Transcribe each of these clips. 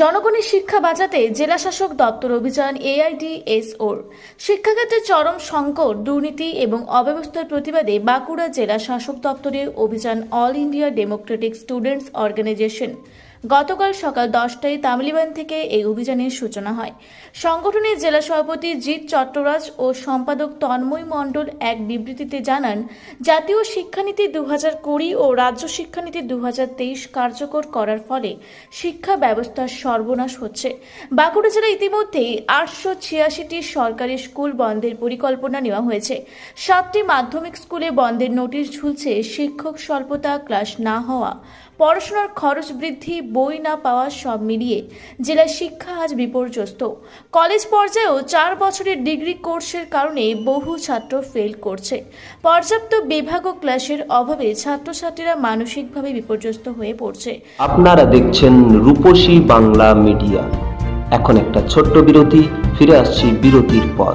জনগণের শিক্ষা বাঁচাতে জেলা শাসক দপ্তর অভিযান এআইডিএসওর। শিক্ষাক্ষেত্রে চরম সংকট, দুর্নীতি এবং অব্যবস্থার প্রতিবাদে বাঁকুড়া জেলা শাসক দপ্তরের অভিযান All India Democratic Students Organisation. গতকাল সকাল দশটায় তামলিবান থেকে এই অভিযানের সূচনা হয়। সংগঠনের জেলা সভাপতি জিৎ চট্টরাজ ও সম্পাদক তন্ময় মণ্ডল এক বিবৃতিতে জানান, জাতীয় শিক্ষানীতি দু হাজার কুড়ি ও রাজ্য শিক্ষানীতি দু তেইশ কার্যকর করার ফলে শিক্ষা ব্যবস্থার সর্বনাশ হচ্ছে। বাঁকুড়া জেলায় ইতিমধ্যেই আটশো ছিয়াশিটি সরকারি স্কুল বন্ধের পরিকল্পনা নেওয়া হয়েছে। সাতটি মাধ্যমিক স্কুলে বন্ধের নোটিশ ঝুলছে শিক্ষক স্বল্পতা ক্লাস না হওয়া পড়াশোনার খরচ বৃদ্ধি, বই না পাওয়া সব মিলিয়ে জেলার শিক্ষা আজ বিপর্যস্ত। কলেজ পর্যায়েও চার বছরের ডিগ্রি কোর্সের কারণে বহু ছাত্র ফেল করছে। পর্যাপ্ত বিভাগ ও ক্লাসের অভাবে ছাত্রছাত্রীরা মানসিকভাবে বিপর্যস্ত হয়ে পড়ছে। আপনারা দেখছেন রূপসী বাংলা মিডিয়া। এখন একটা ছোট্ট বিরতি, ফিরে আসছি বিরতির পর।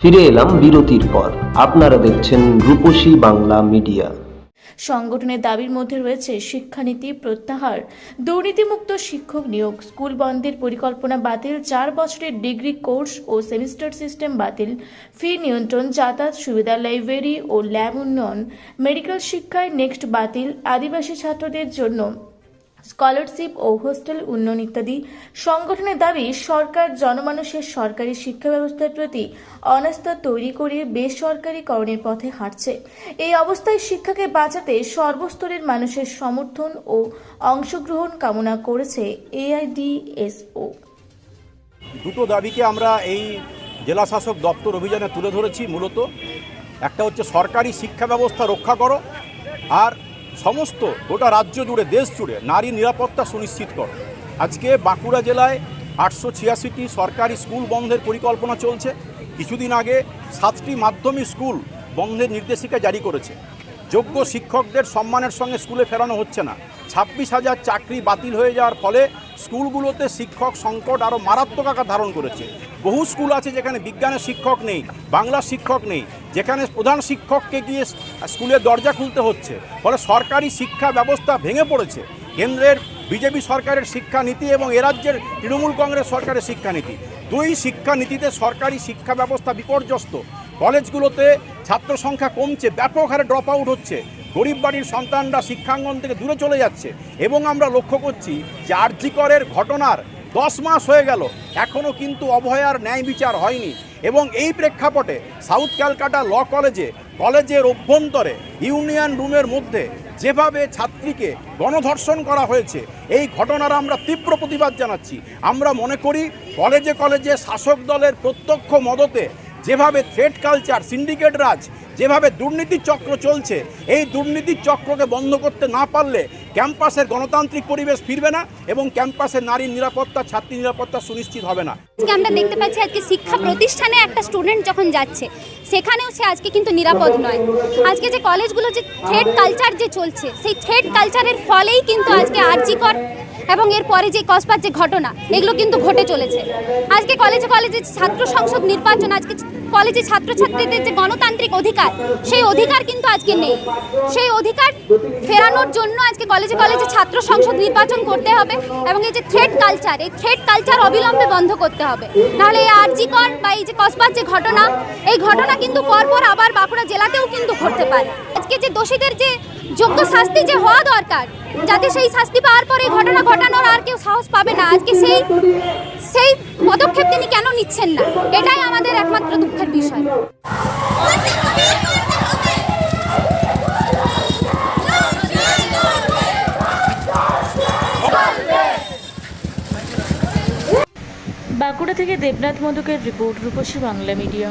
ফিরে এলাম বিরতির পর। আপনারা দেখছেন রূপসী বাংলা মিডিয়া। সংগঠনের দাবির মধ্যে রয়েছে শিক্ষানীতি প্রত্যাহার। দুর্নীতিমুক্ত শিক্ষক নিয়োগ, স্কুল বন্ধের পরিকল্পনা বাতিল, চার বছরের ডিগ্রি কোর্স ও সেমিস্টার সিস্টেম বাতিল, ফি নিয়ন্ত্রণ, যাতায়াত সুবিধা, লাইব্রেরি ও ল্যাব উন্নয়ন, মেডিকেল শিক্ষায় নেক্সট বাতিল, আদিবাসী ছাত্রদের জন্য স্কলারশিপ ও হোস্টেল উন্নয়ন ইত্যাদি সংগঠনের দাবি, সরকার জনমানুষের সরকারি শিক্ষা ব্যবস্থার প্রতি অনাস্থা তৈরি করে বেসরকারীকরণের পথে হাঁটছে। এই অবস্থায় শিক্ষাকে বাঁচাতে সর্বস্তরের মানুষের সমর্থন ও অংশগ্রহণ কামনা করেছে এআইডিএসও। দুটো দাবিকে আমরা এই জেলা শাসক দপ্তর অভিযানে তুলে ধরেছি মূলত। একটা হচ্ছে সরকারি শিক্ষা ব্যবস্থা রক্ষা করো আর সমস্ত গোটা রাজ্য জুড়ে, দেশ জুড়ে নারী নিরাপত্তা সুনিশ্চিত করো। আজকে বাঁকুড়া জেলায় আটশো ছিয়াশিটি সরকারি স্কুল বন্ধের পরিকল্পনা চলছে। কিছুদিন আগে সাতটি মাধ্যমিক স্কুল বন্ধের নির্দেশিকা জারি করেছে। যোগ্য শিক্ষকদের সম্মানের সঙ্গে স্কুলে ফেরানো হচ্ছে না। ছাব্বিশ হাজার চাকরি বাতিল হয়ে যাওয়ার ফলে স্কুলগুলোতে শিক্ষক সংকট আরও মারাত্মক আকার ধারণ করেছে। বহু স্কুল আছে যেখানে বিজ্ঞানের শিক্ষক নেই বাংলা শিক্ষক নেই যেখানে প্রধান শিক্ষককে গিয়ে স্কুলের দরজা খুলতে হচ্ছে, ফলে সরকারি শিক্ষা ব্যবস্থা ভেঙে পড়েছে। কেন্দ্রের বিজেপি সরকারের শিক্ষানীতি এবং এ রাজ্যের তৃণমূল কংগ্রেস সরকারের শিক্ষানীতি। দুই শিক্ষানীতিতে সরকারি শিক্ষা ব্যবস্থা বিপর্যস্ত। কলেজগুলোতে ছাত্র সংখ্যা কমছে, ব্যাপক হারে ড্রপ আউট হচ্ছে। গরিব বাড়ির সন্তানরা শিক্ষাঙ্গন থেকে দূরে চলে যাচ্ছে এবং আমরা লক্ষ্য করছি যে আর্যিকরের ঘটনার দশ মাস হয়ে গেল। এখনও কিন্তু অভয়ার ন্যায় বিচার হয়নি। এবং এই প্রেক্ষাপটে সাউথ ক্যালকাটা ল কলেজে, কলেজের অভ্যন্তরে, ইউনিয়ন রুমের মধ্যে যেভাবে ছাত্রীকে গণধর্ষণ করা হয়েছে, এই ঘটনার আমরা তীব্র প্রতিবাদ জানাচ্ছি। আমরা মনে করি কলেজে কলেজে শাসক দলের প্রত্যক্ষ মদতে যেভাবে থ্রেড কালচার সিন্ডিকেট রাজ যেভাবে দুর্নীতির চক্র চলছে, এই দুর্নীতির চক্রকে বন্ধ করতে না পারলে ক্যাম্পাসের গণতান্ত্রিক পরিবেশ ফিরবে না এবং ক্যাম্পাসের নারীর নিরাপত্তা, ছাত্রী নিরাপত্তা সুনিশ্চিত হবে না। আজকে আমরা দেখতে পাচ্ছি আজকে শিক্ষা প্রতিষ্ঠানে একটা স্টুডেন্ট যখন যাচ্ছে, সেখানেও সে আজকে কিন্তু নিরাপদ নয়। আজকে যে কলেজগুলো, যে থ্রেড কালচার যে চলছে, সেই থ্রেড কালচারের ফলেই কিন্তু আজকে আর্জিকর এবং এরপরে যে কসবার যে ঘটনা, এগুলো কিন্তু ঘটে চলেছে। আজকে কলেজে কলেজে ছাত্র সংসদ নির্বাচন আজকে কলেজে ছাত্রছাত্রীদের যে গণতান্ত্রিক অধিকার, সেই অধিকার কিন্তু আজকে নেই। সেই অধিকার ফেরানোর জন্য আজকে কলেজে কলেজে ছাত্র সংসদ নির্বাচন করতে হবে এবং এই যে থ্রেড কালচার এই থ্রেড কালচার অবিলম্বে বন্ধ করতে হবে। নাহলে এই আরজিকর বা এই যে কসবার যে ঘটনা, এই ঘটনা কিন্তু পরপর আবার বাঁকুড়া জেলাতেও কিন্তু ঘটতে পারে। আজকে যে দোষীদের যে যোগ্য শাস্তি যে হওয়া দরকার, যাতে সেই শাস্তি পাওয়ার পরে ঘটনা ঘটানোর আর কেউ সাহস পাবে না। আজকে সেই সেই পদক্ষেপ তিনি কেন নিচ্ছেন না? এটাই আমাদের একমাত্র দুঃখের বিষয়। বাঁকুড়া থেকে দেবনাথ মধুকের রিপোর্ট, রূপসী বাংলা মিডিয়া।